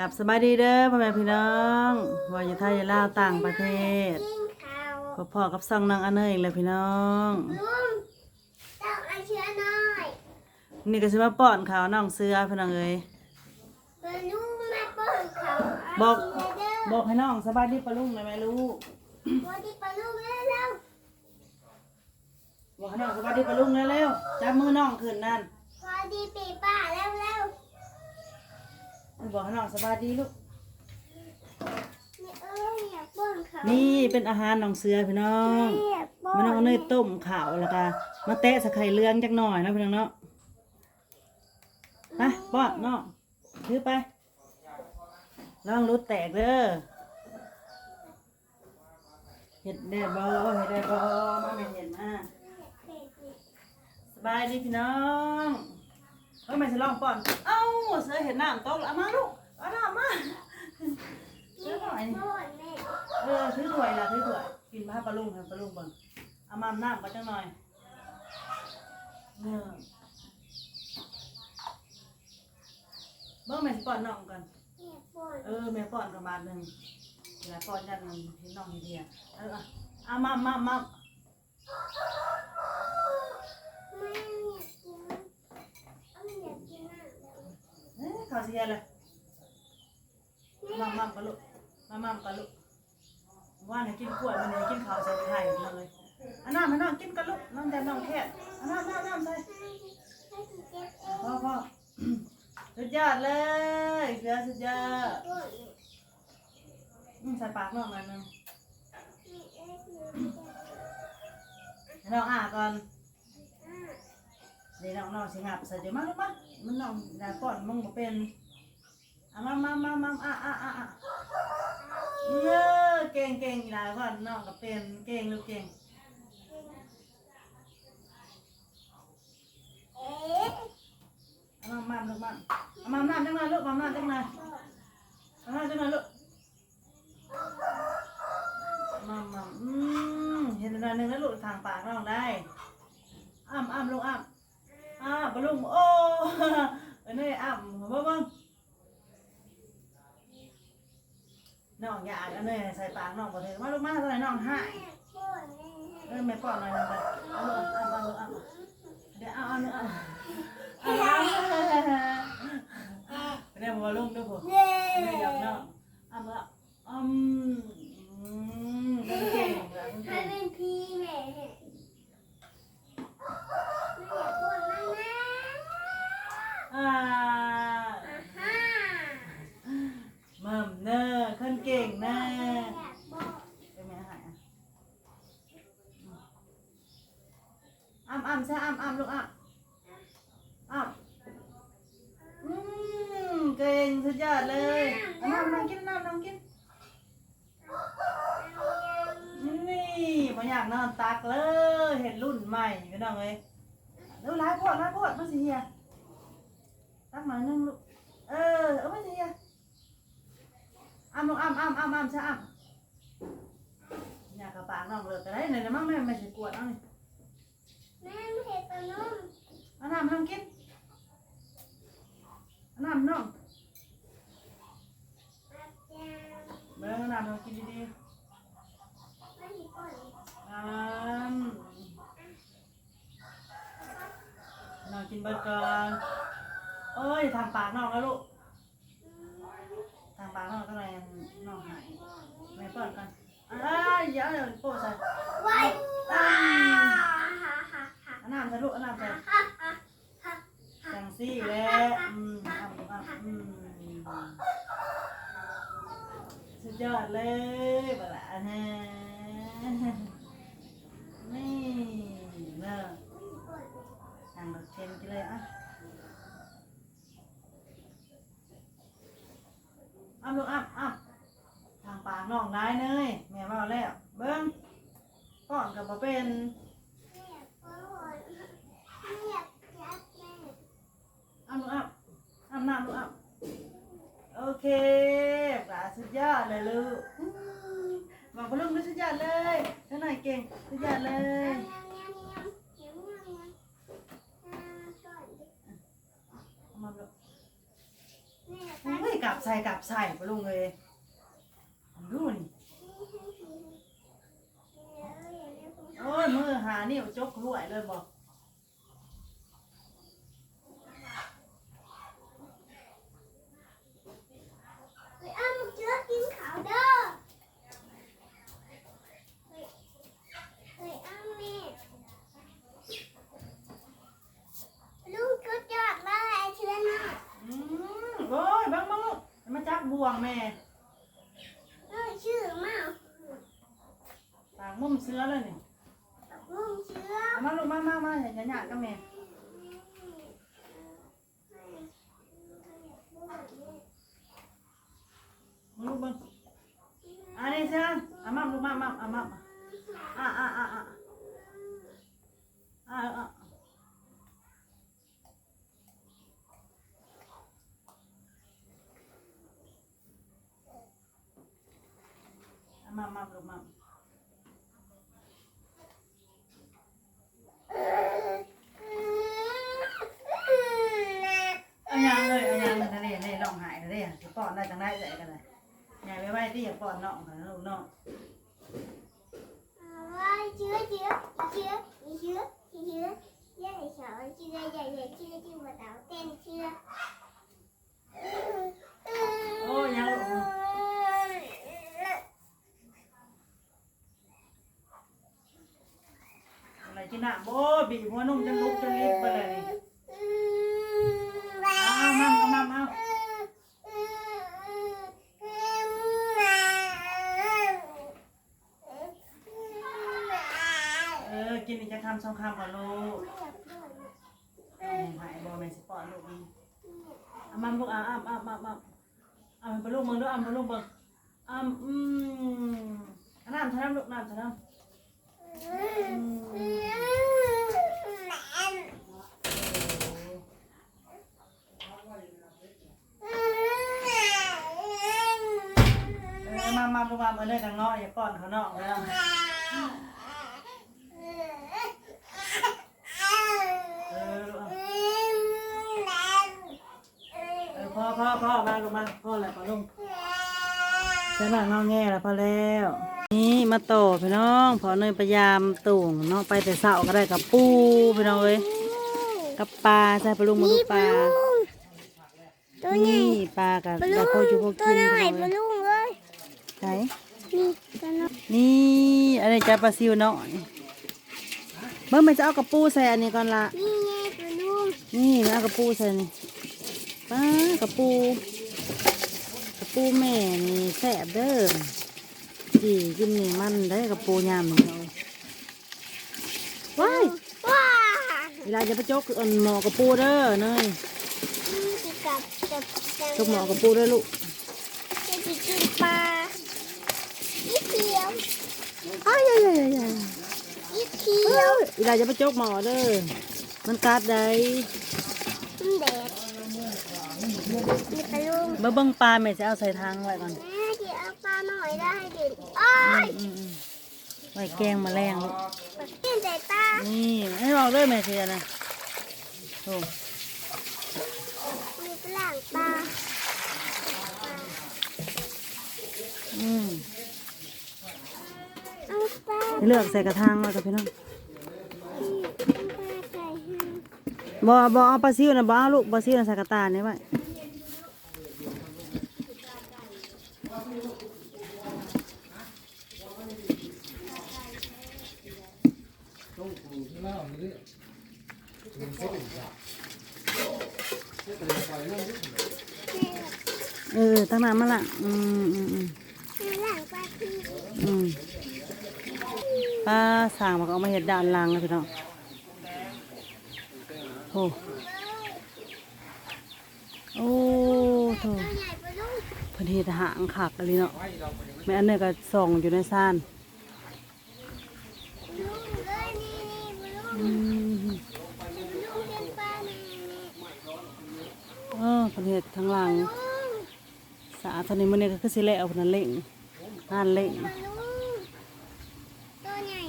กับสบายดีเด้อพ่อแม่พี่น้องว่าอยู่ไทยอยู่ลาวต่างประเทศกินข้าวพอพอๆกับซองนางอันเนยอีกแล้วพี่น้องลุงต้องเอาเชื้อหน่อยนี่ก็สิมาป้อนข้าวน้องเสือพี่น้องเอ้ยเพื่อนลุงมาเปิดเขาบอกเาเด้อบอกให้น้องสบายดีปะลุงหน่อยไหมลูกบอดี้ปลาลุงเร็วบอกให้น้องสบายดีปะลุงเร็วๆจับมือน้องขึ้นนั่นๆบอดี้ปีป้าเร็ว เร็วบอกให้น้องสบายดีลูกๆนี่เอ้ยอยากป้อนเขานี่เป็นอาหารน้องเสือพี่น้องนี่อยากป้อนมันเอาเนยต้มข้าวแล้วก็มาแตะสะไข่เลืองจักหน่อยนะพี่น้องเนาะไปป้อนน้องถือไปลองรุดแตกเด้อเห็ดได้บ่เห็ดได้บ่มาแม่เห็นมาสบายดีพี่น้อง เอ้ยแม่สิลองป้อน เอ้าเสือเห็นน้ำตกแล้วเอามาลูกเอาน้ำมาซื้อหน่อยป้อนแม่เออถือถ้วยละถือถ้วยกินผ้าปลาลุงให้ปลาลุงเบิ่งเอามาน้ำก็จังหน่อยเออเบิ่งแม่สิป้อนน้องก่อนอยากป้อนเออแม่ป้อนประมาณหนึ่งเวลาป้อนยันมันเห็นน้องเห็นเดียเออเอามามามา อ้ยข้าเสียเลยมามาปลาลุงมามาปลาลุงว่าเนี่ยกินกล้วยมันเนี่ยกินข้าวใส่ไข่เลยอันน้ำให้น้องกินกันลูกน้องจะน้องแค่อันน้ำน้ำน้ำใส่พ่อพ่อสุดยอดเลยเสือสุดยอดอืมใส่ปากน้องหน่อยนึงน้องอ่าก่อน เดี๋ยวน้องน้องสิงับใส่เดี๋ยวมาลูกมามันน้องได้ป้อนมึงบ่เป็นอะมามามามาอะอะอะอะเน้อเก่งเก่งอีหลายก่อนน้องก็เป็นเก่งลูกเก่งเอ๊ะอมามาลูกมาอมามาจังหน่อยลูกมามาจังหน่อยเอามาจังหน่อยลูกมามาอืมเห็นหน่อยหนึงแล้วลูกทางปากน้องได้อ้ำอ้ำลูกอ้ำ อ่าบลุงโอ้เอันนี้อ่ำบ่เบิ่งน้องอยากอันนี้ใส่ปากน้องบ่ถึงมาลูกมาเท่าไหร่น้องห้ป้อนแม่เออแม่ป้อนหน่อยนึงไปเอาลูกอ่ำเอาลูกอ่ำเดี๋ยวเอาเอาเอาเอาเดี๋ยวบ่ลุงเด้อพ่อเย้เดี๋ยอยากน้องอ่ำละอืมอืมเก่งอะ ให้ เก่ง เป็นพี่แม่ไม่อยากป้อนมากนะ อ่า อ่าฮ่า มัมเน้อคนเก่งแน่ อยากป้อน เป็นไงหายอะอ้ำอ้ำใช่อ้ำอ้ำลูกอ้ำอ้ำอืม เก่งสุดยอดเลยเอาน้ำน้ำกินน้ำน้ำกิน นี่มาอยากนอนตักเลย เห็นรุ่นใหม่พี่น้องเอ้ยเร็วร้ายโพดร้ายโพดมาสิเฮียตักหน่อยนึงลูก เออ เอามาสิเฮียอ้ำลูกอ้ำอ้ำอ้ำอ้ำใช่อ้ำอยากกระปากน้องเลยแต่ได้ไหนนะมั่งแม่ไม่ใช่กวดเอานี่แม่ไม่เห็นตัวนุ่มเอาน้ำน้องกินเอาน้ำน้อง อาจารย์ เบิ่งเอาน้ำน้องกินดีไม่เห็นป้อนๆน้ำน้องกินเบิดก่อนเอ้ยทางปากน้องแล้วลูกทางปากน้องก็เลยน้องหายไม่เปิดกันอ้ายเดี๋ยวเดี๋ยวโป้ใส่ว้ายว้าฮ่าฮ่าฮ่าเอาน้ำใส่ลูกเอาน้ำใส่ฮ่าฮ่าฮ่าจังซี่แหละอืมเอาเอาอืมสุด ยอดเลยบละฮะนี่เนาะทางรถเค็มกันเลยอะอ้ำลูกอ้ำอ้ำทางปากน้องได้เนยแม่ว่าแล้ว เบิ้งก่อนกับบ่เป็น ไม่อยากป้อนไม่อยากจับแม่ อ้ำลูกอ้ำอ้ำน้ำลูกอ้ำโอเคปลาสุดยอดเลยลูกอืมบอกพลุงด้วยสุดยอดเลยท่านหน่อยเก่งสุดยอดเลย ยำยำยำยำยำยำอ่า กลับใส่กลับใส่ไปลุงเลยดูนี่โอ้ยมือหานี่จกรวยเลยบอก ไปอ้ำเจือกินขาวเด้อไปไปอ้ำแม่ลูกก็จอดมาไอ้เชื้อน่ะ อืมโอ้ยบังบังลูกมาจับบ่ วงแม่เอ้ยชื่อมาปากมุมเสื้อเลยนี่ลุงเชื้อเอามาลูกมามามาอย่าหยาดกับแม่มาลูกเบังอันนี้เสื้อเอามาลูกมามาเอามาอะอะอะอะอะอะเอา มามาลูกมาเอายังเลยเอายังเลยทะเลเลยลองหายทะเลจะป้อนได้จังได้ใจกันเลยยายไปไหว้ที่อยากป้อนน้องค่ะลูกน้องเชื้อเชื้อเชื้อเชื้อเชื้อใหญ่เฉาเชื้อใหญ่ใหญ่เชื้อที่หัวเต่าเต้นเชื้อ โอ้ยังลูกอะไร กินอะโบบีบหัวนุ่มจนลุกจนรีบไปเลยนี่เอามาเอามาเอาเออกินอีกจะคำสองคำก่อนลูกเอาหายบอแม่สิป้อนลูกนี่เอามาลูกเอาเอาเอาเอาเอาเอาไปลูกมึงด้วยเอาไปลูกมึงเอาอืมเอาน้ำเท่าน้ำลูกน้ำเท่าน้ำ ออมามาลูกาเมื่อเลยกันเงาะอย่าป้อนเขานอกแล้วเออลูกเอาเออพ่อพ่อพ่อมาลูกมาพ่อแหละพ่อลุงใช่หลังเงาแง่แล้วพอแล้ว นี่มาโตพี่น้องพอเนยพยายามตุ่งเนาะไปแต่เสาก็ได้กับปูพี่น้องเอ้ยกับปลาใช่ปลาลุงมาดูปลา ตัวใหญ่นี่ปลากับปลาโคจูโคกินน้อพี่น้องปเอ้ลาลุง ไหนนี่ตัวน้อยนี่อะไรจะปลาซิวเนาะเมื่อมันจะเอากระปูใส่อันนี้ก่อนละนี่ไงปลาลุงนี่เอากระปูใส่นี่ป้ากระปูกระปูแม่นี่แซ่บเด้อจีกินนี่มันได้กระปูยำนี่เอาว้ายว้าเวลาจะไปจกอันหมอกระปูเด้อเนยนี่สิกับกับกับจกหมอกระปูเด้อลูกจะไปกินปลาอีเขียว อ้ายยยยอีเขียวเวลาจะไปจกหมอเด้อมันกัดได้มันแดดนี่ปลาลุงเบิ่งเบิ่งปลาแม่จะเอาใส่ทางไว้ก่อนแม่เดี๋ยวเอาปลาหน่อยได้เด็ดอ้อยอืมอืมไว้แกงแมาแรงลูกปลาเตี้ยนใจตานี่ให้ลองด้วยแม่เชียนะโอ้มีปลาปลาอืมเอาปลา เลือกใส่กระทางไว้กับพี่น้องปลาใส่ให้บ่บ่เอาปลาซิวนะบ่เอาลูกปลาซิวนะใส่กระตานี่ไว้เออตั้งนานมาละอืมอืมอืมแม่หลัง ปลาทีอืมป้าสั่งมาก็เอามาเห็ดด้านหล่างนะพี่น้องโอ้โอ้โถตัวใหญ่ปลาลุงเพิ่นเฮ็ดหางขักอะไรเนาะแม่อันนี้ก็ส่องอยู่ในซ่านลุงเลยนี่นี่ปลาลุงอืมปลาลุงเป็นปลาแม่เออเพิ่นเฮ็ดทางหลังสาดเท่านี้มื้อนี้ก็คือสิแล้วเพิ่นนเล่งงานเล่งตัวใหญ่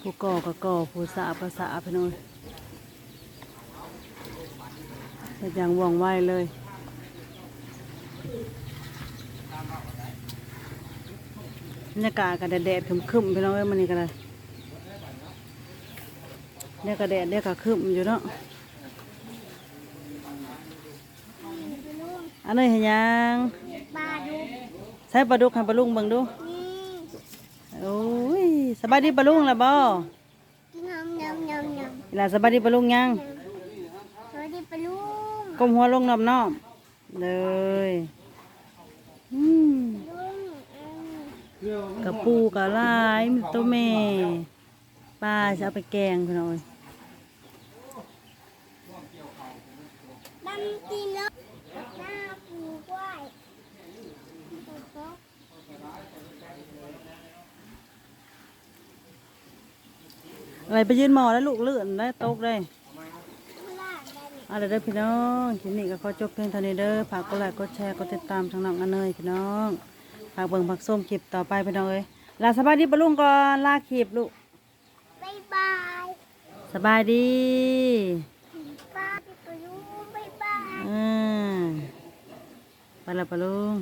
ผู้ก่อก็ก่อผู้สะอาดก็สะอาดพี่น้องเฮ็ดอย่างว่องไวเลยบรรยากาศก็แดดๆครึมๆพี่น้องเอ้ยมันนี่ก็เลยเดี๋ยวก็แดดเดี๋ยวก็ครึมอยู่เนาะอันนี้เห็นยังปลาดุกใช้ปลาดุกให้ปลาลุงเบิ่งดูนี่โอ้ย สบายดีปลาลุงล่ะบ่กินยำยำยำยเวลาสบายดีปลาลุงยังำสวัสดีปลาลุงก้มหัวลงนอบนอบๆเลยอืมลุงอืมกระปูกระลายมีตัวแม่ปลาจะเอาไปแกงพี่น้อยดำตีนแล้วหน้าปูกล้วยปูโต๊ะ อะไรไปยืนหมอแล้วลูกเลื่อนได้ตกได้ข้างล่างได้ไหมเอาละเด้อพี่น้องคลิปนี้ก็ขอจบเพียงเท่านี้เด้อฝากกดไลค์กดแชร์กดติดตามทางน้องอันเนยพี่น้องฝากเบิ่งผักส้มคลิปต่อไปพี่น้องเอ้ยลาสบายดีปะลุงก่อนลาคลิปลูกบ๊ายบายสบายดีป้าพี่ปลาลุงบ๊ายบายอืมไปละปะลุง